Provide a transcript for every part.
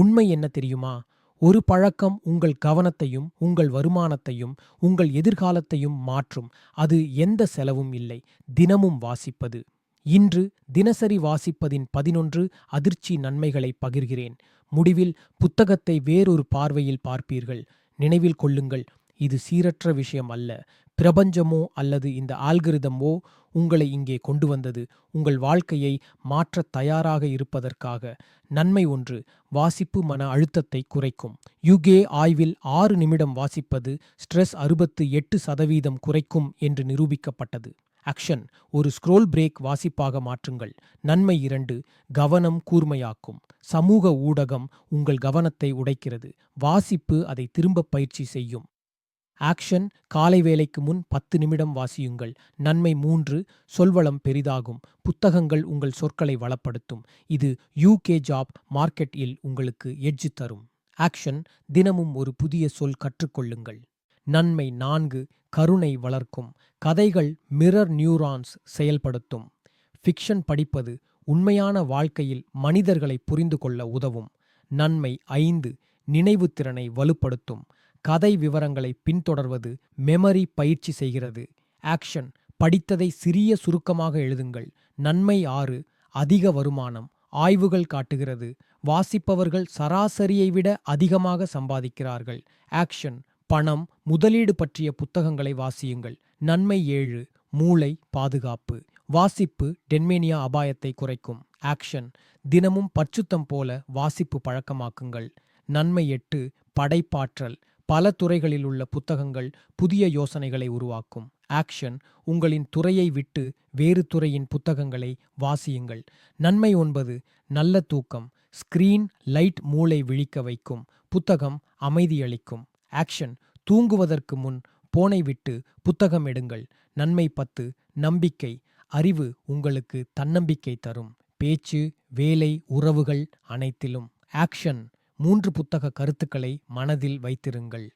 உண்மை என்ன தெரியுமா? ஒரு பழக்கம் உங்கள் கவனத்தையும் உங்கள் வருமானத்தையும் உங்கள் எதிர்காலத்தையும் மாற்றும். அது எந்த செலவும் இல்லை. தினமும் வாசிப்பது. இன்று தினசரி வாசிப்பதின் பதினொன்று அதிர்ச்சி நன்மைகளை பகிர்கிறேன். முடிவில் புத்தகத்தை வேறொரு பார்வையில் பார்ப்பீர்கள். நினைவில் கொள்ளுங்கள் இது சீரற்ற விஷயம் அல்ல. பிரபஞ்சமோ அல்லது இந்த ஆல்கிருதமோ உங்களை இங்கே கொண்டு வந்தது உங்கள் வாழ்க்கையை மாற்றத் தயாராக இருப்பதற்காக. நன்மை ஒன்று வாசிப்பு மன அழுத்தத்தை குறைக்கும். யுகே ஆய்வில் ஆறு நிமிடம் வாசிப்பது ஸ்ட்ரெஸ் அறுபத்து எட்டு சதவீதம் குறைக்கும் என்று நிரூபிக்கப்பட்டது. ஆக்ஷன் ஒரு ஸ்க்ரோல் பிரேக் வாசிப்பாக மாற்றுங்கள். நன்மை இரண்டு கவனம் கூர்மையாக்கும். சமூக ஊடகம் உங்கள் கவனத்தை உடைக்கிறது. வாசிப்பு அதை திரும்ப பயிற்சி செய்யும். ஆக்ஷன் காலை வேலைக்கு முன் பத்து நிமிடம் வாசியுங்கள். நன்மை மூன்று சொல்வளம் பெரிதாகும். புத்தகங்கள் உங்கள் சொற்களை வளப்படுத்தும். இது யூகே ஜாப் மார்க்கெட் இல் உங்களுக்கு எட்ஜ் தரும். ஆக்ஷன் தினமும் ஒரு புதிய சொல் கற்றுக்கொள்ளுங்கள். நன்மை நான்கு கருணை வளர்க்கும். கதைகள் மிரர் நியூரான்ஸ் செயல்படுத்தும். ஃபிக்ஷன் படிப்பது உண்மையான வாழ்க்கையில் மனிதர்களை புரிந்து கொள்ள உதவும். நன்மை ஐந்து நினைவுத்திறனை வலுப்படுத்தும். கதை விவரங்களை பின்தொடர்வது மெமரி பயிற்சி செய்கிறது. ஆக்ஷன் படித்ததை சிறிய சுருக்கமாக எழுதுங்கள். நன்மை ஆறு அதிக வருமானம். ஆய்வுகள் காட்டுகிறது. வாசிப்பவர்கள் சராசரியை விட அதிகமாக சம்பாதிக்கிறார்கள். ஆக்ஷன் பணம் முதலீடு பற்றிய புத்தகங்களை வாசியுங்கள். நன்மை ஏழு மூளை பாதுகாப்பு. வாசிப்பு டென்மேனியா அபாயத்தை குறைக்கும். ஆக்ஷன் தினமும் பச்சுத்தம் போல வாசிப்பு பழக்கமாக்குங்கள். நன்மை எட்டு படைப்பாற்றல். பல துறைகளில் உள்ள புத்தகங்கள் புதிய யோசனைகளை உருவாக்கும். ஆக்ஷன் உங்களின் துறையை விட்டு வேறு துறையின் புத்தகங்களை வாசியுங்கள். நன்மை ஒன்பது நல்ல தூக்கம். ஸ்கிரீன் லைட் மூளை விழிக்க வைக்கும். புத்தகம் அமைதியளிக்கும். ஆக்ஷன் தூங்குவதற்கு முன் போனை விட்டு புத்தகம் எடுங்கள். நன்மை பத்து நம்பிக்கை. அறிவு உங்களுக்கு தன்னம்பிக்கை தரும். பேச்சு வேலை உறவுகள் அனைத்திலும். ஆக்ஷன் மூன்று புத்தக கருத்துக்களை மனதில் வைத்திருங்கள்.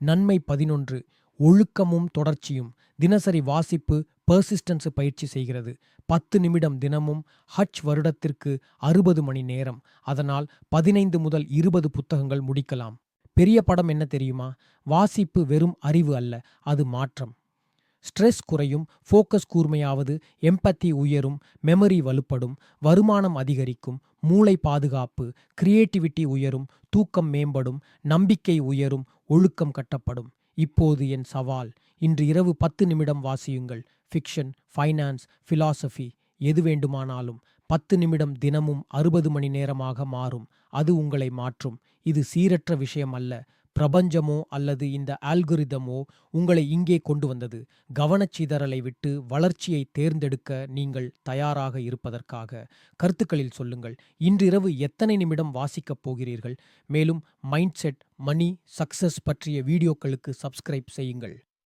நன்மை பதினொன்று ஒழுக்கமும் தொடர்ச்சியும். தினசரி வாசிப்பு பர்சிஸ்டன்ஸ் பயிற்சி செய்கிறது. பத்து நிமிடம் தினமும் ஹஜ் வருடத்திற்கு அறுபது மணி நேரம். அதனால் பதினைந்து முதல் இருபது புத்தகங்கள் முடிக்கலாம். பெரிய படம் என்ன தெரியுமா? வாசிப்பு வெறும் அறிவு அல்ல அது மாற்றம். ஸ்ட்ரெஸ் குறையும் ஃபோக்கஸ் கூர்மையாவது எம்பத்தி உயரும் மெமரி வலுப்படும் வருமானம் அதிகரிக்கும் மூளை பாதுகாப்பு கிரியேட்டிவிட்டி உயரும் தூக்கம் மேம்படும் நம்பிக்கை உயரும் ஒழுக்கம் கட்டப்படும். இப்போது என் சவால் இன்று இரவு பத்து நிமிடம் வாசியுங்கள். ஃபிக்ஷன் ஃபைனான்ஸ் ஃபிலாசபி எது வேண்டுமானாலும் பத்து நிமிடம் தினமும் அறுபது மணி நேரமாக மாறும். அது உங்களை மாற்றும். இது சீரற்ற விஷயம் அல்ல பிரபஞ்சமோ அல்லது இந்த ஆல்குரிதமோ உங்களை இங்கே கொண்டு வந்தது. கவனச்சிதறலை விட்டு வளர்ச்சியை தேர்ந்தெடுக்க நீங்கள் தயாராக இருப்பதற்காக. கருத்துக்களில் சொல்லுங்கள். இன்றிரவு எத்தனை நிமிடம் வாசிக்கப் போகிறீர்கள்? மேலும் மைண்ட் செட் மணி சக்சஸ் பற்றிய வீடியோக்களுக்கு சப்ஸ்கிரைப் செய்யுங்கள்.